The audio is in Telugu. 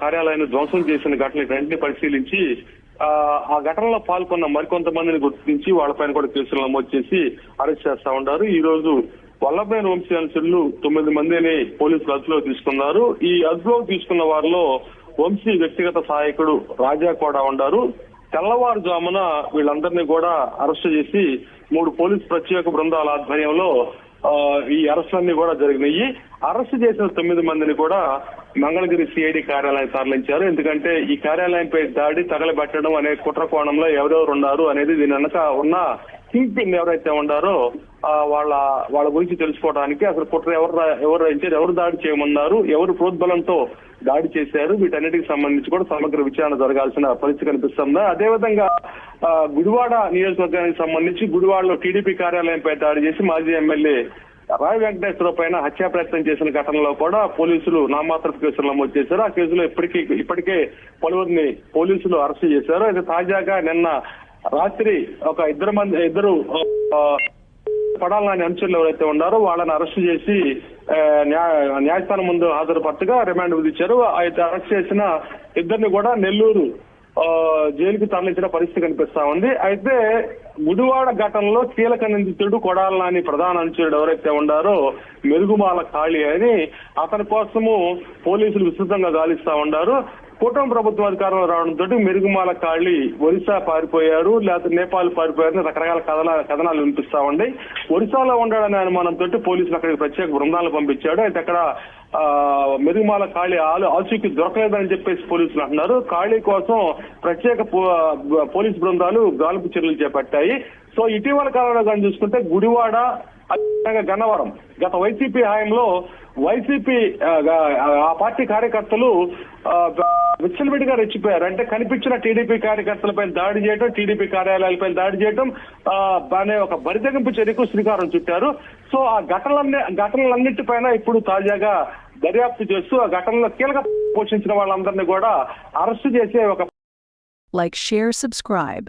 కార్యాలయాన్ని ధ్వంసం చేసిన ఘటన వెంటనే పరిశీలించి ఆ, ఆ ఘటనలో పాల్గొన్న మరికొంతమందిని గుర్తించి వాళ్ళపైన కూడా కేసులు నమోదు చేసి అరెస్ట్ చేస్తా ఉన్నారు. ఈ రోజు వల్లభైన వంశీ తొమ్మిది మందిని పోలీసులు అదుపులో తీసుకున్నారు. ఈ అదుపులో తీసుకున్న వారిలో వంశీ వ్యక్తిగత సహాయకుడు రాజా కూడా ఉన్నారు. తెల్లవారుజామున వీళ్ళందరినీ కూడా అరెస్ట్ చేసి మూడు పోలీస్ ప్రత్యేక బృందాల ఆధ్వర్యంలో ఆ, ఈ అరెస్టులన్నీ కూడా జరిగినాయి. అరెస్ట్ చేసిన తొమ్మిది మందిని కూడా మంగళగిరి సిఐడి కార్యాలయం తరలించారు. ఎందుకంటే ఈ కార్యాలయంపై దాడి తగలబెట్టడం అనే కుట్ర కోణంలో ఎవరెవరు ఉన్నారు అనేది దీని వెనక ఉన్న కింగ్ పిన్ ఎవరైతే ఉన్నారో వాళ్ళ వాళ్ళ గురించి తెలుసుకోవడానికి అసలు కుట్ర ఎవరు ఎవరు రాయించారు ఎవరు దాడి చేయమన్నారు ఎవరు ప్రోద్బలంతో దాడి చేశారు వీటన్నిటికి సంబంధించి కూడా సమగ్ర విచారణ జరగాల్సిన పరిస్థితి కనిపిస్తుంది? అదేవిధంగా ఆ, గుడివాడ నియోజకవర్గానికి సంబంధించి గుడివాడలో టీడీపీ కార్యాలయంపై దాడి చేసి మాజీ ఎమ్మెల్యే రాయ్ వెంకటేశ్వరరావు పైన హత్యా ప్రయత్నం చేసిన ఘటనలో కూడా పోలీసులు నామాత్రపు కేసులు నమోదు చేశారు. ఆ కేసులో ఇప్పటికీ ఇప్పటికే పలువురిని పోలీసులు అరెస్ట్ చేశారు. అయితే తాజాగా నిన్న రాత్రి ఒక ఇద్దరు మంది ఇద్దరు పడాలని అనుచరులు ఎవరైతే ఉన్నారో వాళ్ళని అరెస్ట్ చేసి న్యాయ- న్యాయస్థానం ముందు హాజరుపరచగా రిమాండ్ విధించారు. అయితే అరెస్ట్ చేసిన ఇద్దరిని కూడా నెల్లూరు జైలుకి తరలించిన పరిస్థితి కనిపిస్తా ఉంది. అయితే గుడివాడ ఘటనలో కీలక నిందితుడు కొడాలని ప్రధాన అనుచరుడు ఎవరైతే ఉన్నారో మెరుగుమాల ఖాళీ అని అతని కోసము పోలీసులు విస్తృతంగా గాలిస్తా ఉన్నారు కూటమి ప్రభుత్వం అధికారంలో రావడంతో మెరుగుమాల కాళ్ళి ఒరిస్సా పారిపోయారు లేకపోతే నేపాల్ పారిపోయారు రకరకాల కథన కథనాలు వినిపిస్తా ఉండే ఒరిస్సాలో ఉండడనే అనుమానంతో పోలీసులు అక్కడికి ప్రత్యేక బృందాలు పంపించాడు అయితే అక్కడ ఆ, మెరుగుమాల ఖాళీ ఆలు ఆచూకీ దొరకలేదని చెప్పేసి పోలీసులు అంటున్నారు. ఖాళీ కోసం ప్రత్యేక పో- పోలీసు బృందాలు గాలింపు చర్యలు చేపట్టాయి. సో ఇటీవల కాలంలో కానీ చూసుకుంటే గుడివాడ అదేవిధంగా గన్నవరం. గత వైసీపీ హయాంలో వైసీపీ ఆ, పార్టీ కార్యకర్తలు విచ్చలవిడిగా రెచ్చిపోయారు. అంటే కనిపించిన టీడీపీ కార్యకర్తలపై దాడి చేయడం టీడీపీ కార్యాలయాలపై దాడి చేయడం అనే ఒక బరితెగింపు చర్యకు శ్రీకారం చుట్టారు. సో ఆ ఘటనలన్నీ ఘటనలన్నింటిపైన ఇప్పుడు తాజాగా దర్యాప్తు చేస్తూ ఆ ఘటనలో కీలక పోషించిన వాళ్ళందరినీ కూడా అరెస్టు చేసే ఒక లైక్ షేర్ సబ్స్క్రైబ్